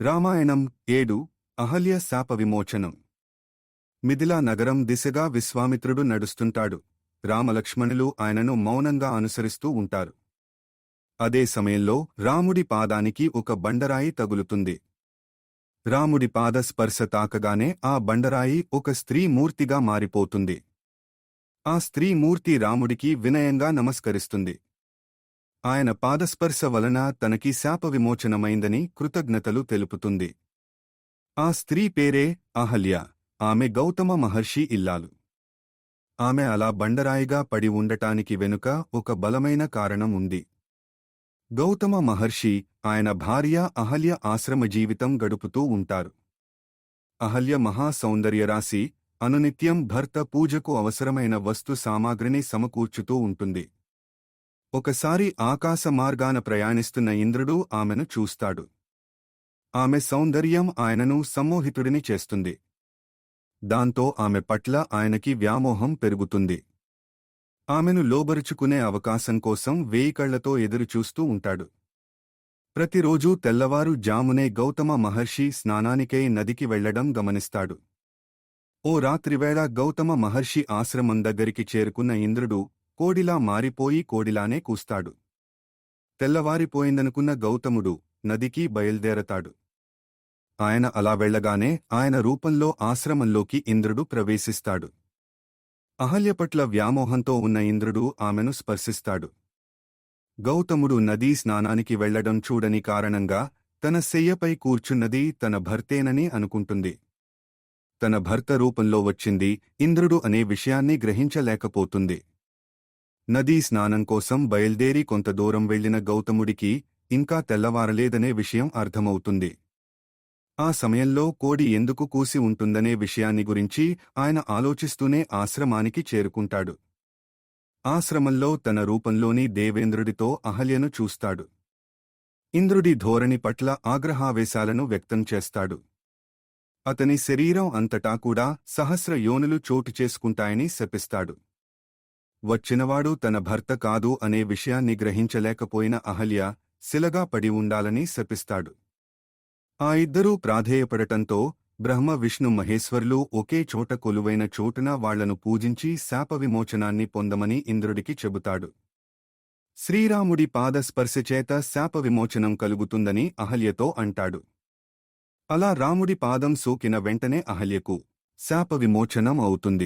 రామాయణం ఏడు అహల్య శాప విమోచనం. మిథిలా నగరం దిశగా విశ్వామిత్రుడు నడుస్తుంటాడు. రామలక్ష్మణులు ఆయనను మౌనంగా అనుసరిస్తూ ఉంటారు. అదే సమయంలో రాముడి పాదానికి ఒక బండరాయి తగులుతుంది. రాముడి పాద స్పర్శ తాకగానే ఆ బండరాయి ఒక స్త్రీ మూర్తిగా మారిపోతుంది. ఆ స్త్రీ మూర్తి రాముడికి వినయంగా నమస్కరిస్తుంది. ఆయన పాదస్పర్శ వలన తనకి శాప విమోచనమైందని కృతజ్ఞతలు తెలుపుతుంది. ఆ స్త్రీ పేరే అహల్య. ఆమె గౌతమ మహర్షి ఇల్లాలు. ఆమె అలా బండరాయిగా పడి ఉండటానికి వెనుక ఒక బలమైన కారణం ఉంది. గౌతమ మహర్షి ఆయన భార్య అహల్య ఆశ్రమ జీవితం గడుపుతూ ఉంటారు. అహల్య మహాసౌందర్యరాశి అనునిత్యం భర్త పూజకు అవసరమైన వస్తు సామాగ్రిని సమకూర్చుతూ ఉంటుంది. ఒకసారి ఆకాశ మార్గాన ప్రయాణిస్తున్న ఇంద్రుడు ఆమెను చూస్తాడు. ఆమె సౌందర్యం ఆయనను సమ్మోహితుడిని చేస్తుంది. దాంతో ఆమె పట్ల ఆయనకి వ్యామోహం పెరుగుతుంది. ఆమెను లోబరుచుకునే అవకాశం కోసం వేయికళ్ళతో ఎదురుచూస్తూ ఉంటాడు. ప్రతిరోజూ తెల్లవారు జామునే గౌతమ మహర్షి స్నానానికై నదికి వెళ్ళడం గమనిస్తాడు. ఓ రాత్రివేళ గౌతమ మహర్షి ఆశ్రమం దగ్గరికి చేరుకున్న ఇంద్రుడు కోడిలా మారిపోయి కోడిలానే కూస్తాడు. తెల్లవారిపోయిందనుకున్న గౌతముడు నదికి బయల్దేరతాడు. ఆయన అలా వెళ్ళగానే ఆయన రూపంలో ఆశ్రమంలోకి ఇంద్రుడు ప్రవేశిస్తాడు. అహల్యపట్ల వ్యామోహంతో ఉన్న ఇంద్రుడు ఆమెను స్పర్శిస్తాడు. గౌతముడు నదీ స్నానానికి వెళ్ళడం చూడని కారణంగా తన శయ్యపై కూర్చున్నది తన భర్తేనని అనుకుంటుంది. తన భర్త రూపంలో వచ్చింది ఇంద్రుడు అనే విషయాన్ని గ్రహించలేకపోతుంది. నదీ స్నానం కోసం బయల్దేరి కొంత దూరం వెళ్ళిన గౌతముడికి ఇంకా తెల్లవారలేదనే విషయం అర్థమవుతుంది. ఆ సమయంలో కోడి ఎందుకు కూసి ఉంటుందనే విషయాన్ని గురించి ఆయన ఆలోచిస్తూనే ఆశ్రమానికి చేరుకుంటాడు. ఆశ్రమంలో తన రూపంలోని దేవేంద్రుడితో అహల్యను చూస్తాడు. ఇంద్రుడి ధోరణి పట్ల ఆగ్రహావేశాలను వ్యక్తం చేస్తాడు. అతని శరీరం అంతటా కూడా సహస్ర యోనులు చోటు చేసుకుంటాయని శపిస్తాడు. వచ్చినవాడు తన భర్త కాదు అనే విషయాన్ని గ్రహించలేకపోయిన అహల్య శిలగా పడి ఉండాలని శపిస్తాడు. ఆ ఇద్దరూ ప్రాధేయపడటంతో బ్రహ్మ విష్ణు మహేశ్వర్లు ఒకే చోట కొలువైన చోటున వాళ్ళను పూజించి శాప విమోచనాన్ని పొందమని ఇంద్రుడికి చెబుతాడు. శ్రీరాముడి పాదస్పర్శచేత శాప విమోచనం కలుగుతుందని అహల్యతో అంటాడు. అలా రాముడి పాదం సోకిన వెంటనే అహల్యకు శాప విమోచనం అవుతుంది.